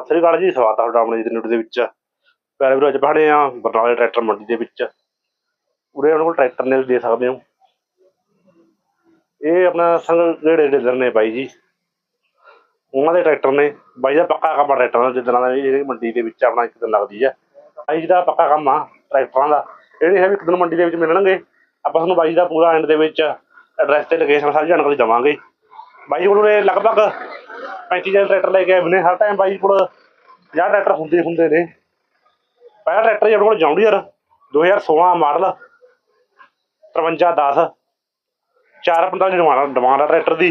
ਸਤਿ ਸ੍ਰੀ ਅਕਾਲ ਜੀ, ਸਵਾਗਤ ਹੈ ਤੁਹਾਡਾ ਆਪਣੇ ਜੀ ਦੇ ਵਿੱਚ। ਪਿਆਰੇ ਵੀਰੋ ਅੱਜ ਪਹਾੜੇ ਆ ਬਰਨਾਲੇ ਟਰੈਕਟਰ ਮੰਡੀ ਦੇ ਵਿੱਚ। ਉਰੇ ਉਹਨਾਂ ਕੋਲ ਟਰੈਕਟਰ ਨੇ ਦੇ ਸਕਦੇ ਹੋ। ਇਹ ਆਪਣਾ ਸੰਗ ਜਿਹੜੇ ਡੀਲਰ ਨੇ ਬਾਈ ਜੀ। ਉਹਨਾਂ ਦੇ ਟਰੈਕਟਰ ਨੇ। ਬਾਈ ਦਾ ਪੱਕਾ ਕੰਮ ਆ ਟਰੈਕਟਰਾਂ ਦਾ, ਜਿੱਦਾਂ ਦਾ ਇਹ ਮੰਡੀ ਦੇ ਵਿੱਚ ਆਪਣਾ ਇੱਕ ਦਿਨ ਲੱਗਦੀ ਹੈ ਬਾਈ ਜੀ ਦਾ ਪੱਕਾ ਕੰਮ ਆ ਟਰੈਕਟਰਾਂ ਦਾ। ਇਹ ਹੈ ਵੀ ਇੱਕ ਦਿਨ ਮੰਡੀ ਦੇ ਵਿੱਚ ਮਿਲਣਗੇ। ਆਪਾਂ ਤੁਹਾਨੂੰ ਬਾਈ ਦਾ ਪੂਰਾ ਐਂਡ ਦੇ ਵਿੱਚ ਐਡਰੈਸ ਤੇ ਲੋਕੇਸ਼ਨ ਸਾਰੀ ਜਾਣਕਾਰੀ ਦੇਵਾਂਗੇ। ਬਾਈ ਜੀ ਕੋਲ ਉਰੇ ਲਗਭਗ 35 ਜਨ ਟਰੈਕਟਰ ਲੈ ਕੇ ਆਏ ਨੇ। ਹਰ ਟਾਈਮ ਬਾਈ ਕੋਲ 50 ਟਰੈਕਟਰ ਹੁੰਦੇ ਹੁੰਦੇ ਨੇ। ਪਹਿਲਾ ਟਰੈਕਟਰ ਜਿਹੜੇ ਕੋਲ John Deere 2016 model 5310 445 demand demand ਆ ਟਰੈਕਟਰ ਦੀ।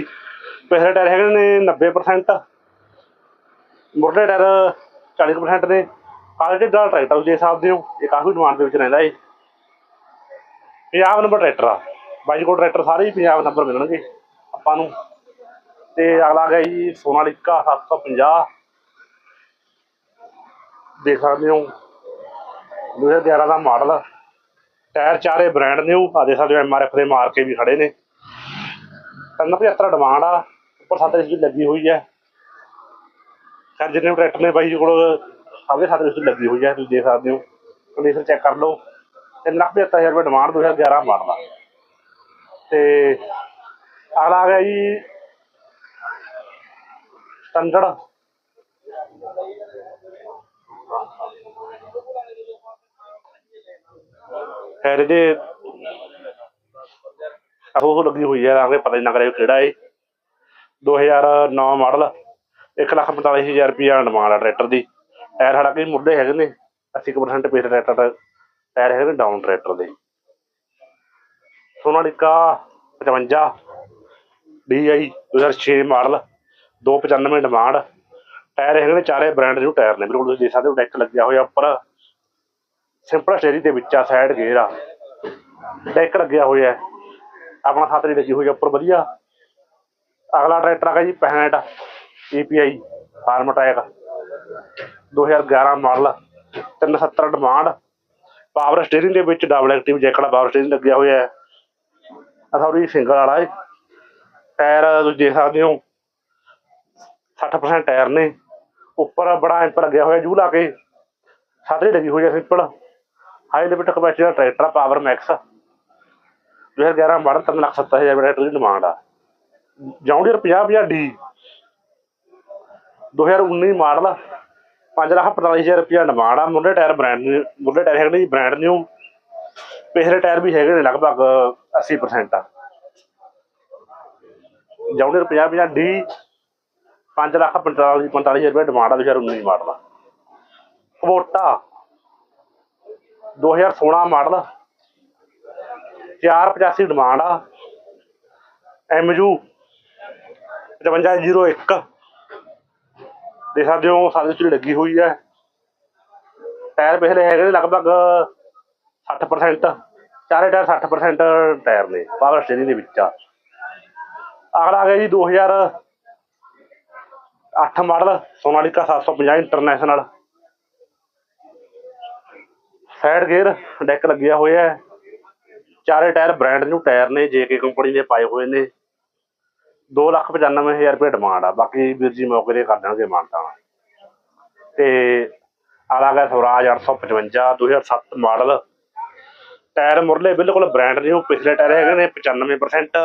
ਪਿਛਲੇ ਟਾਇਰ ਹੈਗੇ ਨੇ 90% ਮੁਰਲੇ ਟਾਇਰ 40% ਨੇ। ਕਾਲੇ ਦਾ ਟਰੈਕਟਰ ਦੇ ਸਕਦੇ ਹੋ ਇਹ ਕਾਫੀ ਡਿਮਾਂਡ ਦੇ ਵਿੱਚ ਰਹਿੰਦਾ ਏ। ਪੰਜਾਬ ਨੰਬਰ ਟਰੈਕਟਰ ਆ। ਬਾਈ ਕੋਲ ਟਰੈਕਟਰ ਸਾਰੇ ਹੀ ਪੰਜਾਬ ਨੰਬਰ ਮਿਲਣਗੇ ਆਪਾਂ ਨੂੰ। ਤੇ ਅਗਲਾ ਗਿਆ ਜੀ ਸੋਨਾਲੀਕਾ 750 ਦੇਖ ਸਕਦੇ ਹੋ 2011 ਦਾ ਮਾਡਲ। ਟਾਇਰ ਚਾਰੇ ਬ੍ਰਾਂਡ ਉਹ ਆ ਦੇਖ ਸਕਦੇ ਹੋ ਐਮਆਰਐਫ ਦੇ ਮਾਰ ਕੇ ਵੀ ਖੜੇ ਨੇ। 375 ਡਿਮਾਂਡ ਆ, ਉੱਪਰ ਸੱਤ ਇੰਚ ਲੱਗੀ ਹੋਈ ਹੈ। ਖੈਰ, ਜਿੰਨੇ ਵੀ ਟਰੈਕਟਰ ਨੇ ਬਾਈ ਜੀ ਕੋਲ, ਸਾਢੇ ਦੇ ਸੱਤ ਇੰਚ ਲੱਗੀ ਹੋਈ ਹੈ, ਤੁਸੀਂ ਦੇਖ ਸਕਦੇ ਹੋ। ਕੰਡੀਸ਼ਨ ਚੈੱਕ ਕਰ ਲਓ। 375000 ਰੁਪਏ ਡਿਮਾਂਡ 2011 ਮਾਡਲ ਆ। ਤੇ ਅਗਲਾ ਆ ਗਿਆ ਜੀ ਸਟੈਂਡਰਡ ਖੈਰ ਇਹਦੇ ਉਹ ਲੱਗੀ ਹੋਈ ਹੈ ਆਗੇ ਪਤਾ ਹੀ ਲੱਗ ਰਿਹਾ ਕਿਹੜਾ ਏ 2009 ਮਾਡਲ 145000 ਰੁਪਇਆ ਡਿਮਾਂਡ ਆ ਟਰੈਕਟਰ ਦੀ। ਟਾਇਰ ਸਾਡਾ ਕਿ ਮੁੱਢੇ ਹੈਗੇ ਨੇ 80% ਪੇਟ ਟਰੈਕਟਰ ਦਾ ਟਾਇਰ ਹੈਗੇ ਨੇ ਡਾਊਨ ਟਰੈਕਟਰ ਦੇ। Sonalika 55 DI 2006 model 295 demand tyre ਹੈਗੇ ਨੇ ਚਾਰੇ ਬ੍ਰਾਂਡ ਦੇ ਟਾਇਰ ਨੇ। ਬਿਲਕੁਲ ਤੁਸੀਂ ਦੇਖ ਸਕਦੇ ਹੋ ਡੈਕ ਲੱਗਿਆ ਹੋਇਆ ਉੱਪਰ। ਸਿੰਪਲ ਸਟੇਰੀ ਦੇ ਵਿੱਚ ਆ ਸਾਈਡ ਗੇਅਰ ਆ। ਡੈਕ ਲੱਗਿਆ ਹੋਇਆ ਹੈ। ਆਪਣਾ ਸਾਤਰੀ ਲੱਗੀ ਹੋਈ ਆ ਉੱਪਰ, ਵਧੀਆ। ਅਗਲਾ ਟਰੈਕਟਰ ਆ ਗਿਆ ਜੀ 65 EPI Farmtrac 2011 model 370 demand power steering ਦੇ ਵਿੱਚ double active jack power steering ਲੱਗਿਆ ਹੋਇਆ ਹੈ। ਅਥੌਰੀ ਸਿੰਗਲ ਵਾਲਾ ਹੈ। ਟਾਇਰ ਤੁਸੀਂ ਦੇਖ ਸਕਦੇ ਹੋ। 60% ਟਾਇਰ ਨੇ। ਉੱਪਰ ਬੜਾ ਐਂਪ ਲੱਗਿਆ ਹੋਇਆ ਜੂ ਲਾ ਕੇ। ਸਾਤਰੀ ਲੱਗੀ ਹੋਈ ਹੈ ਸਿੰਪਲ ਹਾਈ ਲਿਮਿਟ ਕਪੈਸਿਟੀ ਦਾ ਟਰੈਕਟਰ ਆ ਪਾਵਰ ਮੈਕਸ 2011 ਮਾਡਲ 370000 ਰੁਪਏ ਟਰੈਕਟਰ ਦੀ ਡਿਮਾਂਡ ਆ। John Deere 50 50 D. 2019 ਮਾਡਲ 545000 ਰੁਪਏ ਡਿਮਾਂਡ ਆ। ਮੁੰਡੇ ਟਾਇਰ ਬ੍ਰਾਂਡ ਮੁੰਡੇ ਟਾਇਰ ਹੈਗੇ ਨੇ ਬ੍ਰਾਂਡ ਨਿਊ ਪਿਛਲੇ ਟਾਇਰ ਵੀ ਹੈਗੇ ਨੇ, ਲਗਭਗ 80% ਆ। ਜੌਂਡੀਅਰ 50 50 ਡੀ 545000 45000 ਰੁਪਏ ਡਿਮਾਂਡ ਆ 2019 ਮਾਡਲ ਕਵੋਟਾ 2016 ਮਾਡਲ 485 ਡਿਮਾਂਡ ਆ। ਐਮਯੂ 5501 ਦੇ ਸਕਦੇ ਹੋ ਸਾਡੇ ਵਿੱਚ ਲੱਗੀ ਹੋਈ ਹੈ। ਟਾਇਰ ਪਿਛਲੇ ਹੈਗੇ ਨੇ ਲਗਭਗ 60% ਚਾਰੇ ਟਾਇਰ 60% ਟਾਇਰ ਨੇ, ਪਾਵਰ ਸਟੀਅਰਿੰਗ ਦੇ ਵਿੱਚ ਆ। ਅਗਲਾ ਆ ਗਿਆ ਜੀ 2008 model Sonalika 750 International side gear deck ਲੱਗਿਆ ਹੋਇਆ ਹੈ। ਚਾਰੇ ਟਾਇਰ ਬ੍ਰਾਂਡ ਨਿਊ ਟਾਇਰ ਨੇ ਜੇਕੇ ਕੰਪਨੀ ਦੇ ਪਾਏ ਹੋਏ ਨੇ। 295000 ਰੁਪਏ ਡਿਮਾਂਡ ਆ। ਬਾਕੀ ਵੀਰ ਜੀ, ਮੌਕੇ ਤੇ ਕਰ ਦੇਣਗੇ ਮਾਨਤਾ ਤੇ ਆਲਾ ਗਿਆ ਸਵਰਾਜ 855 2007 ਮਾਡਲ। ਟਾਇਰ ਮੁਰਲੇ ਬਿਲਕੁਲ ਬ੍ਰਾਂਡ ਨਿਊ ਪਿਛਲੇ ਟਾਇਰ ਹੈਗੇ ਨੇ 95%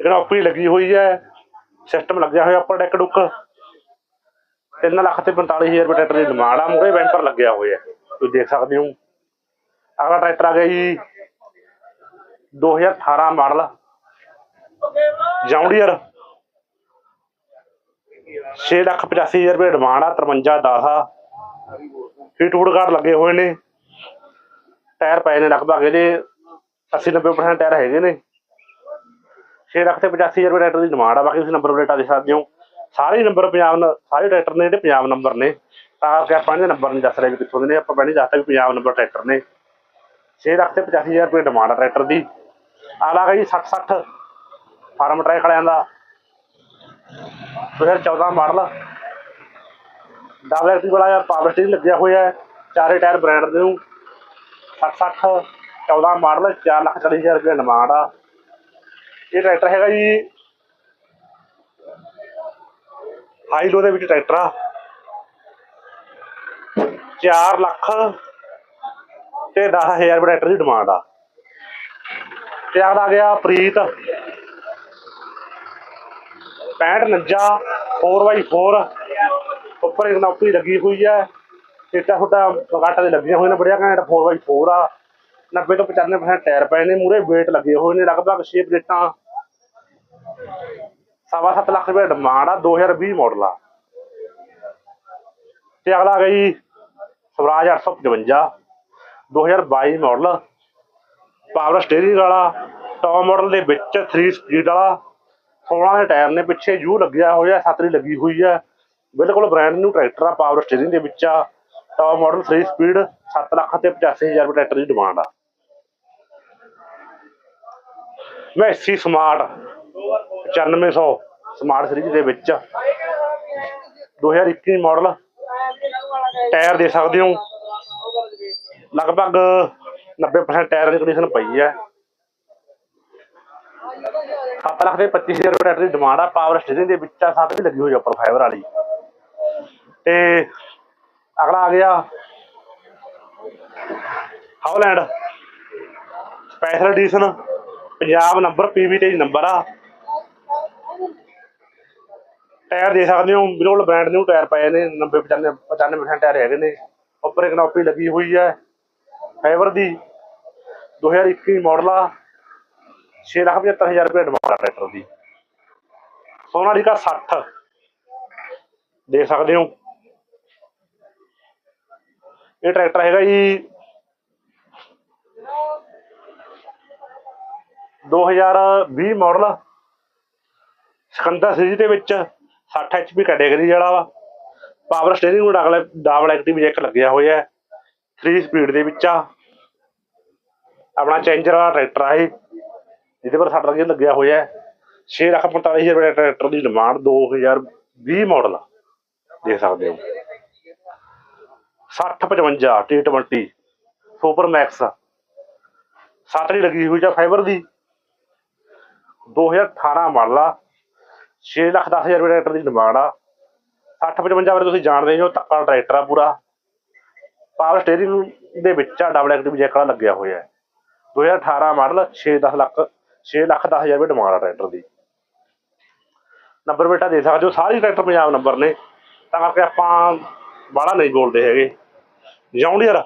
ਇਹਨਾਂ ਉੱਪਰ ਹੀ ਲੱਗੀ ਹੋਈ ਹੈ। ਸਿਸਟਮ ਲੱਗਿਆ ਹੋਇਆ ਉੱਪਰ ਡੈਕ ਡੁੱਕ। 3 ਲੱਖ ਤੇ 45000 ਰੁਪਏ ਟਰੈਕਟਰ ਦੀ ਡਿਮਾਂਡ ਆ ਮੂਰੇ ਬੈਂਪਰ ਲੱਗਿਆ ਹੋਇਆ ਤੁਸੀਂ ਦੇਖ ਸਕਦੇ ਹੋ। ਅਗਲਾ ਟਰੈਕਟਰ ਆ ਗਿਆ ਜੀ 2018 ਮਾਡਲ। ਜੌਂਡੀਅਰ। 685000 ਰੁਪਏ ਡਿਮਾਂਡ ਆ 5310 ਆ। ਹੀਟ ਹੂਡ ਗਾਰਡ ਲੱਗੇ ਹੋਏ ਨੇ। ਟਾਇਰ ਪਏ ਨੇ, ਲਗਭਗ ਇਹਦੇ 80 90% ਟਾਇਰ ਹੈਗੇ ਨੇ। 6 ਲੱਖ ਤੇ 85000 ਰੁਪਏ ਟਰੈਕਟਰ ਦੀ ਡਿਮਾਂਡ ਆ, ਬਾਕੀ ਤੁਸੀਂ ਨੰਬਰ ਪਲੇਟਾਂ ਦੇ ਸਕਦੇ ਹੋ। ਸਾਰੇ ਨੰਬਰ ਪੰਜਾਬ ਨ- ਸਾਰੇ ਟਰੈਕਟਰ ਨੇ ਜਿਹੜੇ ਪੰਜਾਬ ਨੰਬਰ ਨੇ, ਤਾਂ ਕਰਕੇ ਆਪਾਂ ਇਹਦੇ ਨੰਬਰ ਨਹੀਂ ਦੱਸ ਰਹੇ ਵੀ ਕਿੱਥੋਂ ਦੇ ਨੇ। ਆਪਾਂ ਪਹਿਲਾਂ ਹੀ ਦੱਸਤਾ ਵੀ ਪੰਜਾਬ ਨੰਬਰ ਟਰੈਕਟਰ ਨੇ। 6 ਲੱਖ ਤੇ 85000 ਰੁਪਏ ਡਿਮਾਂਡ ਆ ਟਰੈਕਟਰ ਦੀ। ਆਲਾ ਗਈ 60 60 ਫਾਰਮ ਟਰੈਕ ਵਾਲਿਆਂ ਦਾ। 2014 ਮਾਡਲ ਡਬਲ ਐਕਸੀ ਵਾਲਾ ਪਾਵਰ ਸਟੀਅਰਿੰਗ ਲੱਗਿਆ ਹੋਇਆ ਹੈ, ਚਾਰੇ ਟਾਇਰ ਬ੍ਰਾਂਡ ਦੇ ਨੂੰ। 60 60 14 ਮਾਡਲ 4 ਲੱਖ 40000 ਰੁਪਏ ਡਿਮਾਂਡ ਆ। ਇਹ ਟਰੈਕਟਰ ਹੈਗਾ ਜੀ ਹਾਈ ਲੋ ਦੇ ਵਿੱਚ ਟਰੈਕਟਰ ਆ। 4 ਲੱਖ ਤੇ 10000 ਰੁਪਏ ਟਰੈਕਟਰ ਦੀ ਡਿਮਾਂਡ ਆ। ਤੇ ਆ ਗਿਆ ਪ੍ਰੀਤ। 6549 4x4 ਉੱਪਰ ਇੱਕ ਨੌਕਰੀ ਲੱਗੀ ਹੋਈ ਹੈ ਇੱਟਾਂ ਛੋਟਾ ਗਾਟਾ ਦੇ ਲੱਗੀਆਂ ਹੋਈਆਂ ਨੇ ਬੜੀਆਂ ਘੈਂਟ। 4x4 ਆ। 90 ਤੋਂ 95% ਟਾਇਰ ਪਏ ਨੇ। ਮੂਰੇ weight ਲੱਗੇ ਹੋਏ ਨੇ। ਲਗਭਗ 6 ਪਲੇਟਾਂ ਸਵਾ ਸੱਤ ਲੱਖ ਰੁਪਏ ਡਿਮਾਂਡ ਆ 2020 ਮਾਡਲ ਆ। ਤੇ ਅਗਲਾ ਗਈ ਸਵਰਾਜ 855 2022 ਮਾਡਲ ਪਾਵਰ ਸਟੀਅਰਿੰਗ ਵਾਲਾ ਟੌਪ ਮਾਡਲ ਦੇ ਵਿੱਚ 3 ਸਪੀਡ ਵਾਲਾ 16 ਦੇ ਟਾਇਰ ਨੇ ਪਿੱਛੇ ਯੂ ਲੱਗਿਆ ਹੋਇਆ ਸਤਰੀ ਲੱਗੀ ਹੋਈ ਹੈ ਬਿਲਕੁਲ ਬ੍ਰਾਂਡ ਨਿਊ ਟਰੈਕਟਰ ਆ ਪਾਵਰ ਸਟੀਅਰਿੰਗ ਦੇ ਵਿੱਚ ਆ। ਟੌਪ ਮਾਡਲ 3 ਸਪੀਡ 7 ਲੱਖ ਤੇ 85000 ਰੁਪਏ ਟਰੈਕਟਰ ਦੀ ਡਿਮਾਂਡ ਆ। ਮੈਸੀ ਸਮਾਰਟ 9500 ਸਮਾਰਟ ਸੀਰੀਜ਼ ਦੇ ਵਿੱਚ। 2021 ਮਾਡਲ ਟਾਇਰ ਦੇ ਸਕਦੇ ਹੋ। ਲਗਭਗ 90% ਟਾਇਰ ਦੀ ਕੰਡੀਸ਼ਨ ਪਈ ਹੈ। 7 ਲੱਖ ਦੇ 25000 ਰੁਪਏ ਟਰੈਕਟਰ ਦੀ ਡਿਮਾਂਡ ਆ। ਪਾਵਰ ਸਟੀਅਰਿੰਗ ਦੇ ਵਿੱਚ ਆ, ਸੱਤ ਵੀ ਲੱਗੀ ਹੋਈ ਆ ਉੱਪਰ ਫਾਈਬਰ ਵਾਲੀ। ਤੇ ਅਗਲਾ ਆ ਗਿਆ Holland special edition Punjab number PV ਤੇ ਨੰਬਰ ਆ। ਟਾਇਰ ਦੇ ਸਕਦੇ ਹੋ ਬਿਲਕੁਲ ਬ੍ਰਾਂਡ ਨਿਊ ਟਾਇਰ ਪਏ ਨੇ 90 95 95% ਟਾਇਰ ਹੈਗੇ ਨੇ। ਉੱਪਰ ਇੱਕ ਨੌਪੀ ਲੱਗੀ ਹੋਈ ਹੈ, ਫਾਈਬਰ ਦੀ 2021 ਮਾਡਲ ਆ 675000 ਰੁਪਏ ਡਿਮਾਂਡ ਆ ਟਰੈਕਟਰ ਦੀ। ਸੋਨਾਲੀਕਾ 60 ਦੇ ਸਕਦੇ ਹੋ। ਇਹ ਟਰੈਕਟਰ ਹੈਗਾ ਜੀ 2020 ਮਾਡਲ ਸਿਕੰਦਰ ਸੀਰੀਜ਼ ਦੇ ਵਿੱਚ। 60 HP ਕੈਟਾਗਰੀ ਜਿਹੜਾ ਵਾ ਪਾਵਰ ਸਟੀਅਰਿੰਗ ਨੂੰ ਡਬਲ ਡਬਲ ਐਕਟਿਵ ਜੈਕ ਲੱਗਿਆ ਹੋਇਆ ਹੈ 3 ਸਪੀਡ ਦੇ ਵਿੱਚ ਆ। ਆਪਣਾ ਚੈਂਜਰ ਵਾਲਾ ਟਰੈਕਟਰ ਆ ਇਹ, ਜਿਹਦੇ ਪਰ ਸੱਟ ਲੱਗੀ ਲੱਗਿਆ ਹੋਇਆ ਹੈ। 6 ਲੱਖ 45000 ਰੁਪਏ ਟਰੈਕਟਰ ਦੀ ਡਿਮਾਂਡ 2020 ਮਾਡਲ ਦੇਖ ਸਕਦੇ ਹੋ। 6055 T20 ਸੁਪਰ ਮੈਕਸ ਸਾਤਰੀ ਲੱਗੀ ਹੋਈ ਜਾਂ ਫਾਈਬਰ ਦੀ। 2018 ਮਾਡਲ ਆ। 6 ਲੱਖ 10000 ਰੁਪਏ ਟਰੈਕਟਰ ਦੀ ਡਿਮਾਂਡ ਆ। 6055 ਬਾਰੇ ਤੁਸੀਂ ਜਾਣਦੇ ਹੋ, ਧੱਕਾ ਟਰੈਕਟਰ ਆ ਪੂਰਾ। ਪਾਵਰ ਸਟੀਅਰਿੰਗ ਦੇ ਵਿੱਚ ਆ ਡਬਲ ਐਕਟਿਵ ਜੈਕ ਲੱਗਿਆ ਹੋਇਆ ਹੈ। 2018 ਮਾਡਲ 6-10 ਲੱਖ 6 ਲੱਖ 10000 ਰੁਪਏ ਡਿਮਾਂਡ ਆ ਟਰੈਕਟਰ ਦੀ। ਨੰਬਰ ਬੇਟਾ ਦੇ ਸਕਦੇ ਹੋ, ਸਾਰੇ ਟਰੈਕਟਰ ਪੰਜਾਬ ਨੰਬਰ ਨੇ। ਤਾਂ ਕਰਕੇ ਆਪਾਂ ਬਾਹਲਾ ਨਹੀਂ ਬੋਲਦੇ ਹੈਗੇ। ਜੌਂਡੀਅਰ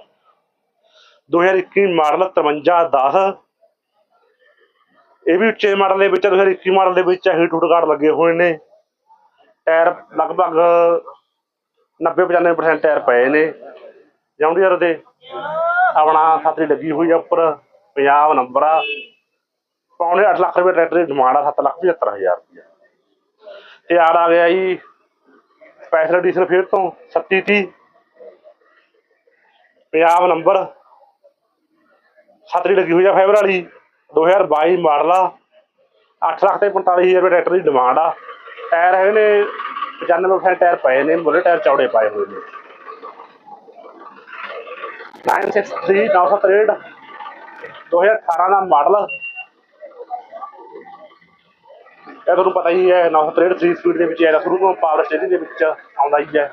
2021 ਮਾਡਲ 5310 ਇਹ ਵੀ ਉੱਚੇ ਮਾਡਲ ਦੇ ਵਿੱਚ 2021 ਮਾਡਲ ਦੇ ਵਿੱਚ ਹੀਟ ਹੁੱਡ ਗਾਰਡ ਲੱਗੇ ਹੋਏ ਨੇ। ਟਾਇਰ ਲਗਭਗ 90-95% ਟਾਇਰ ਪਏ ਨੇ। ਜੌਂਡੀਅਰ ਦੇ ਆਪਣਾ ਸਾਤਰੀ ਲੱਗੀ ਹੋਈ ਆ ਉੱਪਰ ਪੰਜਾਬ ਨੰਬਰ ਆ। ਪੌਣੇ 8 ਲੱਖ ਰੁਪਏ ਟਰੈਕਟਰ ਦੀ ਡਿਮਾਂਡ ਆ 7 ਲੱਖ 75000 ਰੁਪਏ ਤੇ ਆੜ ਆ ਗਿਆ ਜੀ ਸਪੈਸ਼ਲ ਐਡੀਸ਼ਨ ਫਿਰ ਤੋਂ 3730 ਪੰਜਾਬ ਨੰਬਰ ਸਾਤਰੀ ਲੱਗੀ ਹੋਈ ਆ ਫਾਈਬਰ ਵਾਲੀ। 2022 ਮਾਡਲ ਆ 8 ਲੱਖ ਤੇ 45000 ਰੁਪਏ ਟਰੈਕਟਰ ਦੀ ਡਿਮਾਂਡ ਆ। ਟਾਇਰ ਹੈਗੇ ਨੇ 95% ਟਾਇਰ ਪਏ ਨੇ, ਮੁੱਢਲੇ ਟਾਇਰ ਚੌੜੇ ਪਾਏ ਹੋਏ ਨੇ। 963 963 2018 ਦਾ ਮਾਡਲ। ਇਹ ਤੁਹਾਨੂੰ ਪਤਾ ਹੀ ਹੈ 963 3 ਸਪੀਡ ਦੇ ਵਿੱਚ ਆਇਆ ਸ਼ੁਰੂ ਤੋਂ ਪਾਵਰ ਸਟੇਰਿੰਗ ਦੇ ਵਿੱਚ ਆਉਂਦਾ ਹੀ ਹੈ।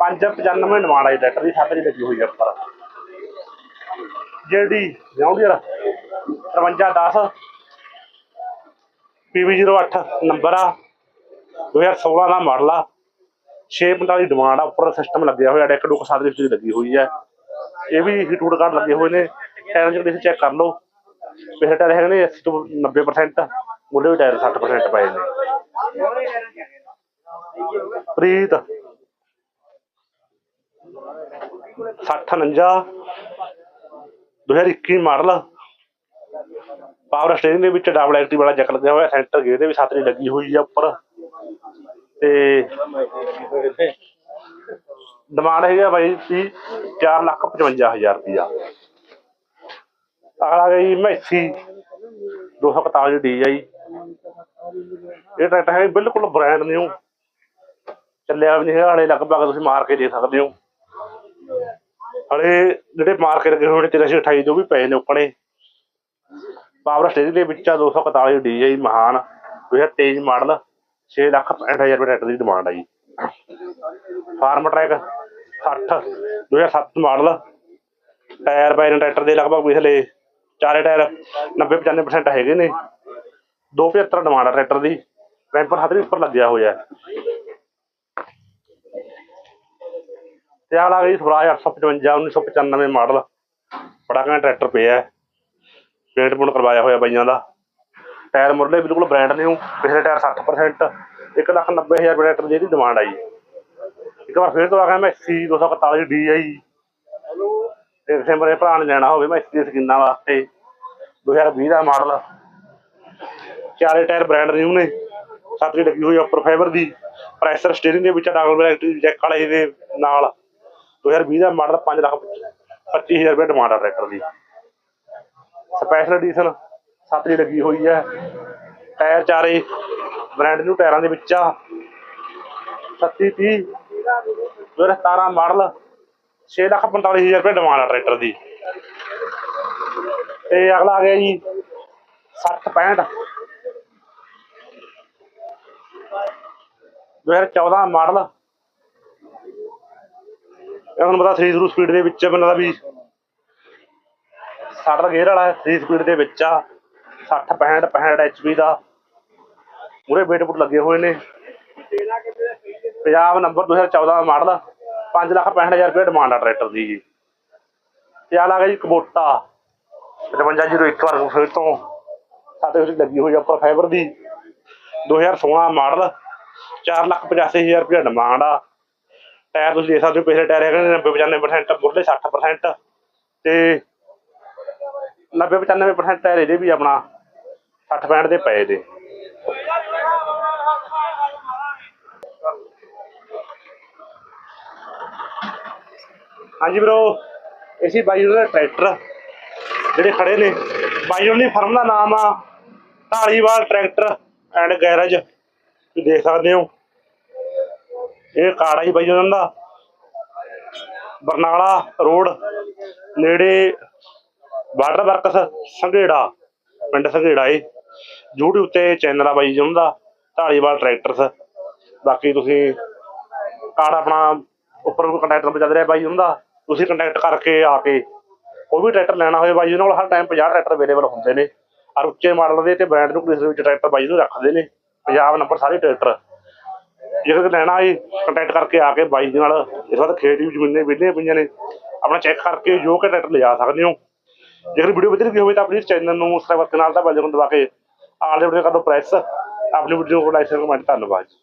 595 ਡਿਮਾਂਡ ਆਈ ਟਰੈਕਟਰ ਦੀ ਛਾਤਰੀ ਲੱਗੀ ਹੋਈ ਹੈ ਉੱਪਰ। ਜਿਹੜੀ ਜੌਂਡੀਅਰ 5310 PV08 ਨੰਬਰ ਆ। 2016 ਦਾ ਮਾਡਲ ਆ। 645 ਡਿਮਾਂਡ ਆ, ਉੱਪਰ ਸਿਸਟਮ ਲੱਗਿਆ ਹੋਇਆ, ਡੈਕ ਡੁੱਕ ਸਾਰੀ ਚੀਜ਼ ਲੱਗੀ ਹੋਈ ਹੈ ਇਹ ਵੀ ਹੀਟ ਹੁੱਡ ਕਾਰਡ ਲੱਗੇ ਹੋਏ ਨੇ। ਟਾਇਰਾਂ ਚ ਕੰਡੀਸ਼ਨ ਚੈੱਕ ਕਰ ਲਓ, ਪਿਛਲੇ ਟਾਇਰ ਹੈਗੇ ਨੇ 80 ਤੋਂ 90% ਮੁੱਢੇ ਵੀ ਟਾਇਰ 60% ਪਏ ਨੇ। ਪ੍ਰੀਤ 6049 2021 ਮਾਡਲ। ਪਾਵਰ ਸਟੇਰਿੰਗ ਦੇ ਵਿੱਚ ਡਬਲ ਐਕਟਿਵ ਵਾਲਾ ਜੈਕ ਲੱਗਿਆ ਹੋਇਆ ਸੈਂਟਰ ਗੇਅਰ ਦੇ ਵੀ ਸਾਤਰੀ ਲੱਗੀ ਹੋਈ ਆ ਉੱਪਰ। ਤੇ ਡਿਮਾਂਡ ਹੈਗੀ ਆ ਬਾਈ ਦੀ 4 ਲੱਖ 55000 ਰੁਪਇਆ। ਅਗਲਾ ਗਈ ਮੈਸੀ 241 DI ਇਹ ਟਰੈਕਟਰ ਹੈ ਬਿਲਕੁਲ ਬ੍ਰਾਂਡ ਨਿਊ ਚੱਲਿਆ ਵੀ ਨਹੀਂ ਹੈਗਾ ਲਗਭਗ ਤੁਸੀਂ ਮਾਰ ਕੇ ਦੇ ਸਕਦੇ ਹੋ। ਹਲੇ ਜਿਹੜੇ ਮਾਰਕੀਟ ਕੇ ਲੱਗੇ ਹੋਏ ਨੇ 328 ਜੋ ਵੀ ਪਏ ਨੇ ਉੱਕਣੇ ਪਾਵਰ ਸਟੇਜ ਦੇ ਵਿੱਚ ਆ 241 DI ਮਹਾਨ 2023 ਮਾਡਲ 6 ਲੱਖ 65000 ਰੁਪਏ ਟਰੈਕਟਰ ਦੀ ਡਿਮਾਂਡ ਆ ਜੀ। ਫਾਰਮ ਟਰੈਕ 60 2007 ਮਾਡਲ, ਟਾਇਰ ਪਏ ਨੇ ਟਰੈਕਟਰ ਦੇ, ਲਗਭਗ ਪਿਛਲੇ ਚਾਰੇ ਟਾਇਰ 90 95% ਹੈਗੇ ਨੇ। 275 ਡਿਮਾਂਡ ਆ ਟਰੈਕਟਰ ਦੀ ਰੈਂਪਰ ਹੱਥ ਵੀ ਉੱਪਰ ਲੱਗਿਆ ਹੋਇਆ। ਹੈ ਤੇ ਆ ਲਾ ਗਈ ਸਵਰਾਜ 855 1995 ਮਾਡਲ। ਬੜਾ ਘੈਂਟ ਟਰੈਕਟਰ ਪਿਆ ਪੇਂਟ ਪੁੰਟ ਕਰਵਾਇਆ ਹੋਇਆ ਬਾਈਆਂ ਦਾ। ਟਾਇਰ ਮੁਰਲੇ ਬਿਲਕੁਲ ਬ੍ਰਾਂਡ ਨਿਊ, ਪਿਛਲੇ ਟਾਇਰ 60% 1 ਲੱਖ 90 ਹਜ਼ਾਰ ਟਰੈਕਟਰ ਦੀ ਡਿਮਾਂਡ ਆਈ। ਇੱਕ ਵਾਰ ਫੇਰ ਤੋਂ ਆ ਗਿਆ ਮੈਂ 80 241 DI ਤੇ ਕਿਸੇ ਮੇਰੇ ਭਰਾ ਨੇ ਲੈਣਾ ਹੋਵੇ, ਮੈਂ 80 ਸਕੀਨਾਂ ਵਾਸਤੇ। 2020 ਦਾ ਮਾਡਲ। ਚਾਰੇ ਟਾਇਰ ਬ੍ਰਾਂਡ ਨਿਊ ਨੇ। ਛਤਰੀ ਲੱਗੀ ਹੋਈ ਉੱਪਰ ਫਾਈਬਰ ਦੀ। ਪ੍ਰੈਸ਼ਰ ਸਟੀਅਰਿੰਗ ਦੇ ਵਿੱਚ ਡਬਲ ਬ੍ਰੈਕਟ ਜੈਕ ਵਾਲੇ ਦੇ ਨਾਲ। 2020 ਦਾ ਮਾਡਲ 5 ਲੱਖ 25000 ਰੁਪਏ ਡਿਮਾਂਡ ਆ ਟਰੈਕਟਰ ਦੀ। ਸਪੈਸ਼ਲ ਐਡੀਸ਼ਨ ਦੀ ਲੱਗੀ ਹੋਈ ਹੈ। ਟਾਇਰ ਚਾਰੇ ਬ੍ਰਾਂਡ ਨੂੰ ਟਾਇਰਾਂ ਦੇ ਵਿੱਚ ਆ। 37 30 2017 ਮਾਡਲ 6 ਲੱਖ 45000 ਰੁਪਏ ਡਿਮਾਂਡ ਆ ਟਰੈਕਟਰ ਦੀ। ਤੇ ਅਗਲਾ ਆ ਗਿਆ ਜੀ 60 65 2014 ਮਾਡਲ ਤੁਹਾਨੂੰ ਪਤਾ 3 ਥਰੂ ਸਪੀਡ ਦੇ ਵਿੱਚ ਮੈਨੂੰ ਲੱਗਦਾ ਵੀ 60 ਦਾ ਗੇਅਰ ਵਾਲਾ 3 ਸਪੀਡ ਦੇ ਵਿੱਚ ਆ 60 65 65 ਐਚਪੀ ਦਾ। ਮੂਰੇ ਵੇਟ ਬੁੱਟ ਲੱਗੇ ਹੋਏ ਨੇ। ਪੰਜਾਬ ਨੰਬਰ 2014 ਮਾਡਲ 5 ਲੱਖ 65000 ਰੁਪਏ ਡਿਮਾਂਡ ਆ ਟਰੈਕਟਰ ਦੀ ਜੀ। ਤੇ ਆ ਲੱਗਾ ਜੀ ਕਬੋਟਾ 5501 ਵਾਰ ਫਿਰ ਤੋਂ ਸਾਡੇ ਵਿੱਚ ਲੱਗੀ ਹੋਈ ਆ ਉੱਪਰ ਫਾਈਬਰ ਦੀ। 2016 ਮਾਡਲ 4 ਲੱਖ 85000 ਰੁਪਏ ਡਿਮਾਂਡ ਆ। ਟਾਇਰ ਤੁਸੀਂ ਦੇਖ ਸਕਦੇ ਹੋ, ਪਿਛਲੇ ਟਾਇਰ ਹੈਗੇ ਨੇ 90 95% ਮੁੱਢਲੇ 60% ਤੇ 90 95% ਟਾਇਰ ਇਹਦੇ ਵੀ ਆਪਣਾ 60 65 ਦੇ ਪਏ ਦੇ। ਹਾਂਜੀ ਵੀਰੋ ਇਸੀ ਬਾਈ ਦਾ ਟਰੈਕਟਰ, ਜਿਹੜੇ ਖੜੇ ਨੇ। ਬਾਈ ਦੀ ਫਰਮ ਦਾ ਨਾਮ ਆ, ਢਾਲੀਵਾਲ ਟਰੈਕਟਰ ਐਂਡ ਗੈਰੇਜ। ਤੁਸੀਂ ਦੇਖ ਸਕਦੇ ਹੋ। ਇਹ ਕਾੜਾ ਹੀ ਬਾਈ ਉਹਨਾਂ ਦਾ। ਬਰਨਾਲਾ ਰੋਡ, ਨੇੜੇ ਵਾਟਰ ਵਰਕਸ ਸੰਘੇੜਾ, ਪਿੰਡ ਸੰਘੇੜਾ ਏ YouTube ਤੇ ਚੈਨਲ ਆ ਬਾਈ ਜੀ ਉਹਨਾਂ ਦਾ, ਢਾਲੀਵਾਲ ਟਰੈਕਟਰਸ ਬਾਕੀ ਤੁਸੀਂ ਕਾਰਡ ਆਪਣਾ ਉੱਪਰ ਕੰਟੈਕਟ ਨੰਬਰ ਚੱਲ ਰਿਹਾ ਬਾਈ ਉਹਨਾਂ ਦਾ। ਤੁਸੀਂ ਕੰਟੈਕਟ ਕਰਕੇ ਆ ਕੇ ਕੋਈ ਵੀ ਟਰੈਕਟਰ ਲੈਣਾ ਹੋਵੇ ਬਾਈ ਉਹਨਾਂ ਕੋਲ, ਹਰ ਟਾਈਮ 50 ਟਰੈਕਟਰ ਅਵੇਲੇਬਲ ਹੁੰਦੇ ਨੇ। ਔਰ ਉੱਚੇ ਮਾਡਲ ਦੇ ਤੇ ਬ੍ਰਾਂਡ ਨੂੰ ਕਿਸੇ ਵਿੱਚ ਟਰੈਕਟਰ ਬਾਈ ਨੂੰ ਰੱਖਦੇ ਨੇ। ਪੰਜਾਬ ਨੰਬਰ ਸਾਰੇ ਟਰੈਕਟਰ ਜੇਕਰ ਲੈਣਾ ਹੈ ਕੰਟੈਕਟ ਕਰਕੇ ਆ ਕੇ ਬਾਈ ਦੇ ਨਾਲ, ਇਸ ਵਾਰ ਖੇਤ ਵੀ ਜ਼ਮੀਨਾਂ ਵਿਹਲੀਆਂ ਪਈਆਂ ਨੇ। ਆਪਣਾ ਚੈੱਕ ਕਰਕੇ ਜੋ ਕਿ ਟਰੈਕਟਰ ਲਿਜਾ ਸਕਦੇ ਹੋ। ਜੇਕਰ ਵੀਡੀਓ ਵਧੀਆ ਲੱਗੀ ਹੋਵੇ ਤਾਂ ਪਲੀਜ਼ ਚੈਨਲ ਨੂੰ ਸਬਸਕ੍ਰਾਈਬ ਕਰਨ ਨਾਲ ਤਾਂ ਬੈਲ ਆਈਕਨ ਦਬਾ ਕੇ, ਆਲ ਦੇ ਵੀਡੀਓ ਕਰ ਦਿਓ ਪ੍ਰੈਸ ਆਪਣੀ ਵੀਡੀਓ ਨੂੰ ਲਾਈਕ ਕਮੈਂਟ ਧੰਨਵਾਦ ਜੀ।